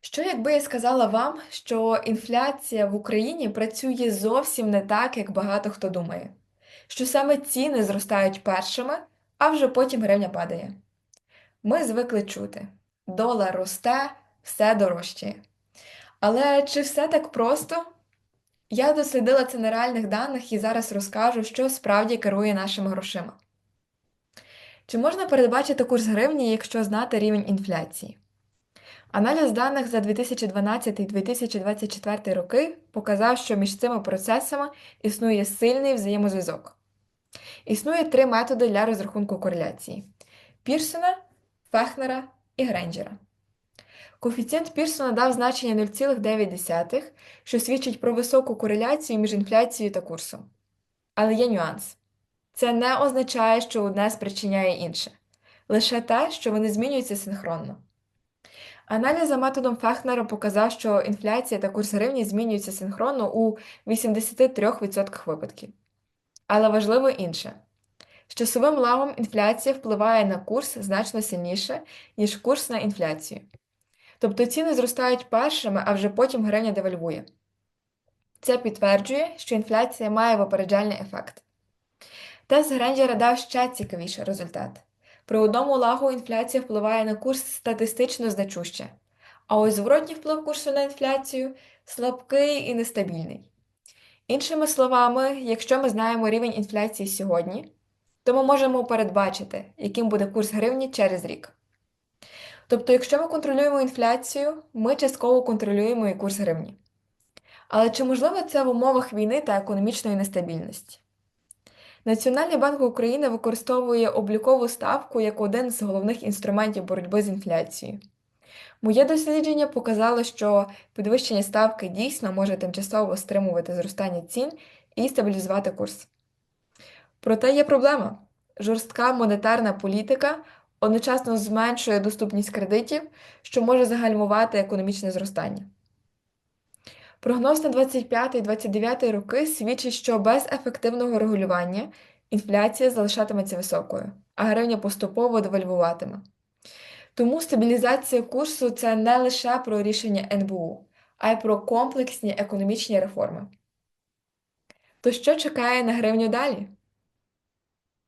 Що якби я сказала вам, що інфляція в Україні працює зовсім не так, як багато хто думає, що саме ціни зростають першими, а вже потім гривня падає. Ми звикли чути: долар росте, все дорожчає. Але чи все так просто? Я дослідила це на реальних даних і зараз розкажу, що справді керує нашими грошима. Чи можна передбачити курс гривні, якщо знати рівень інфляції? Аналіз даних за 2012-2024 роки показав, що між цими процесами існує сильний взаємозв'язок. Існує три методи для розрахунку кореляції: Пірсона, Фехнера і Гренджера. Коефіцієнт Пірсона дав значення 0,9, що свідчить про високу кореляцію між інфляцією та курсом. Але є нюанс. Це не означає, що одне спричиняє інше, лише те, що вони змінюються синхронно. Аналіз за методом Фехнера показав, що інфляція та курс гривні змінюються синхронно у 83% випадків. Але важливо інше. З часовим лагом інфляція впливає на курс значно сильніше, ніж курс на інфляцію. Тобто ціни зростають першими, а вже потім гривня девальвує. Це підтверджує, що інфляція має випереджальний ефект. Тест Гренджера дав ще цікавіший результат. При одному лагу інфляція впливає на курс статистично значуще, а ось зворотній вплив курсу на інфляцію слабкий і нестабільний. Іншими словами, якщо ми знаємо рівень інфляції сьогодні, то ми можемо передбачити, яким буде курс гривні через рік. Тобто, якщо ми контролюємо інфляцію, ми частково контролюємо і курс гривні. Але чи можливо це в умовах війни та економічної нестабільності? Національний банк України використовує облікову ставку як один з головних інструментів боротьби з інфляцією. Моє дослідження показало, що підвищення ставки дійсно може тимчасово стримувати зростання цін і стабілізувати курс. Проте є проблема: жорстка монетарна політика одночасно зменшує доступність кредитів, що може загальмувати економічне зростання. Прогноз на 25-29 роки свідчить, що без ефективного регулювання інфляція залишатиметься високою, а гривня поступово девальвуватиме. Тому стабілізація курсу це не лише про рішення НБУ, а й про комплексні економічні реформи. То що чекає на гривню далі?